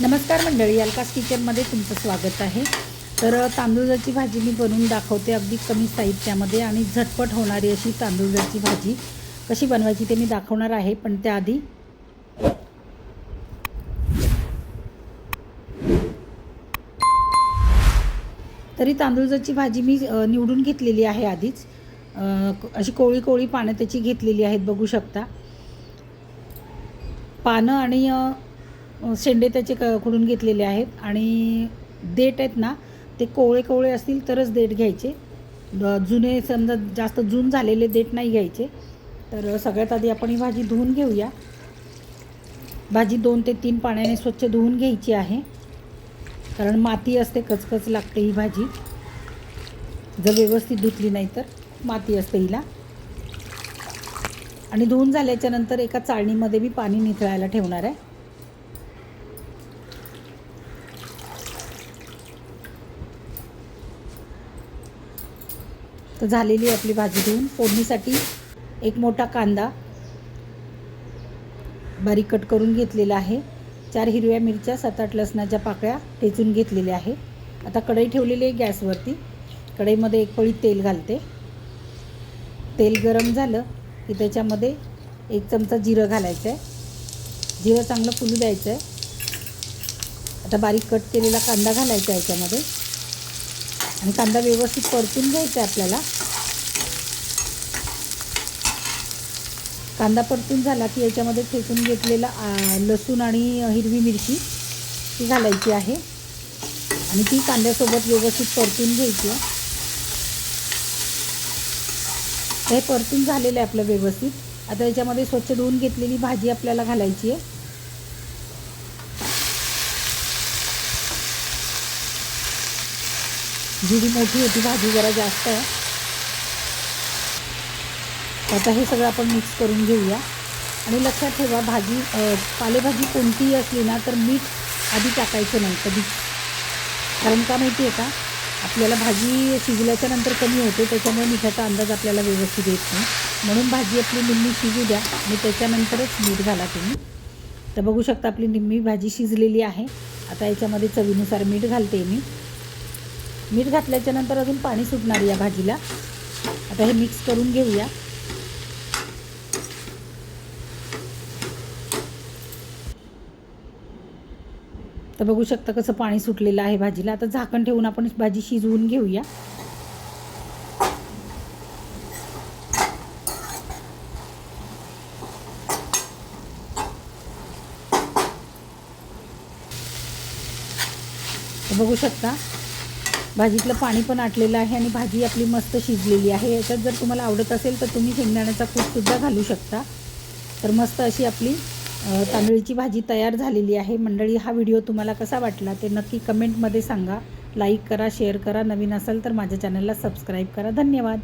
नमस्कार मंडळी अलकास किचनमध्ये तुमचं स्वागत आहे. तर तांदूळाची भाजी मी बनवून दाखवते अगदी कमी साहित्यामध्ये आणि झटपट होणारी अशी तांदूळाची भाजी. कशी बनवायची ते मी दाखवणार आहे पण त्याआधी तरी तांदूळाची भाजी मी निवडून घेतलेली आहे आधीच. अशी कोळी कोळी पानं त्याची घेतलेली आहेत बघू शकता. पानं आणि शेंडे त्याचे क खुडून घेतलेले आहेत आणि देठ आहेत ना ते कोवळे कोवळे असतील तरच देठ घ्यायचे. जुने समजा जास्त जून झालेले देठ नाही घ्यायचे. तर सगळ्यात आधी आपण ही भाजी धुवून घेऊया. भाजी दोन ते तीन पाण्याने स्वच्छ धुवून घ्यायची आहे. कारण माती असते कचकच लागते ही भाजी. जर व्यवस्थित धुतली नाही तर माती असते हिला. आणि धुवून झाल्याच्यानंतर एका चाळणीमध्ये मी पाणी निथळायला ठेवणार आहे. तर झालेली आहे आपली भाजी धुवून. फोडणीसाठी एक मोठा कांदा बारीक कट करून घेतलेला आहे. चार हिरव्या मिरच्या सात आठ लसणाच्या पाकळ्या ठेचून घेतलेल्या आहे आता कढई ठेवलेली आहे गॅसवरती. कढईमध्ये एक पळी तेल घालते. तेल गरम झालं की त्याच्यामध्ये एक चमचा जिरं घालायचं आहे जिरं चांगलं फुलू द्यायचं आहे आता बारीक कट केलेला कांदा घालायचा आहे याच्यामध्ये. आणि कांदा व्यवस्थित परतून घ्यायचा आहे आपल्याला. कांदा परतून झाला की याच्यामध्ये ठेचून घेतलेला लसूण आणि हिरवी मिरची ती घालायची आहे. आणि ती कांद्यासोबत व्यवस्थित परतून घ्यायची आहे. हे परतून झालेलं आहे आपलं व्यवस्थित. आता याच्यामध्ये स्वच्छ धुवून घेतलेली भाजी आपल्याला घालायची आहे. जिडी मोठी होती भाजी जरा जास्त आहे. आता हे सगळं आपण मिक्स करून घेऊया. आणि लक्षात ठेवा भाजी पालेभाजी कोणतीही असली ना तर मीठ आधी टाकायचं नाही कधी. कारण का माहिती आहे का? आपल्याला भाजी शिजल्याच्या नंतर कमी होते त्याच्यामुळे मिठाचा अंदाज आपल्याला व्यवस्थित येत नाही. म्हणून भाजी आपली निम्मी शिजू द्या आणि त्याच्यानंतरच मीठ घाला तुम्ही. तर बघू शकता आपली निम्मी भाजी शिजलेली आहे. आता याच्यामध्ये चवीनुसार मीठ घालते मी. मीठ घातल्याच्या नंतर अजून पाणी सुटणार या भाजीला. आता हे मिक्स करून घेऊया. तर बघू शकता कसं पाणी सुटलेलं आहे भाजीला. आता झाकण ठेवून आपण भाजी शिजवून घेऊया. बघू शकता भाजीतलं पाणी पण आटलेलं आहे आणि भाजी आपली मस्त शिजलेली आहे. याच्यात जर तुम्हाला आवडत असेल तर तुम्ही शेंगदाण्याचा कूटसुद्धा घालू शकता. तर मस्त अशी आपली तांदळीची भाजी तयार झालेली आहे. मंडळी हा व्हिडिओ तुम्हाला कसा वाटला ते नक्की कमेंटमध्ये सांगा. लाईक करा शेअर करा. नवीन असाल तर माझ्या चॅनलला सबस्क्राईब करा. धन्यवाद.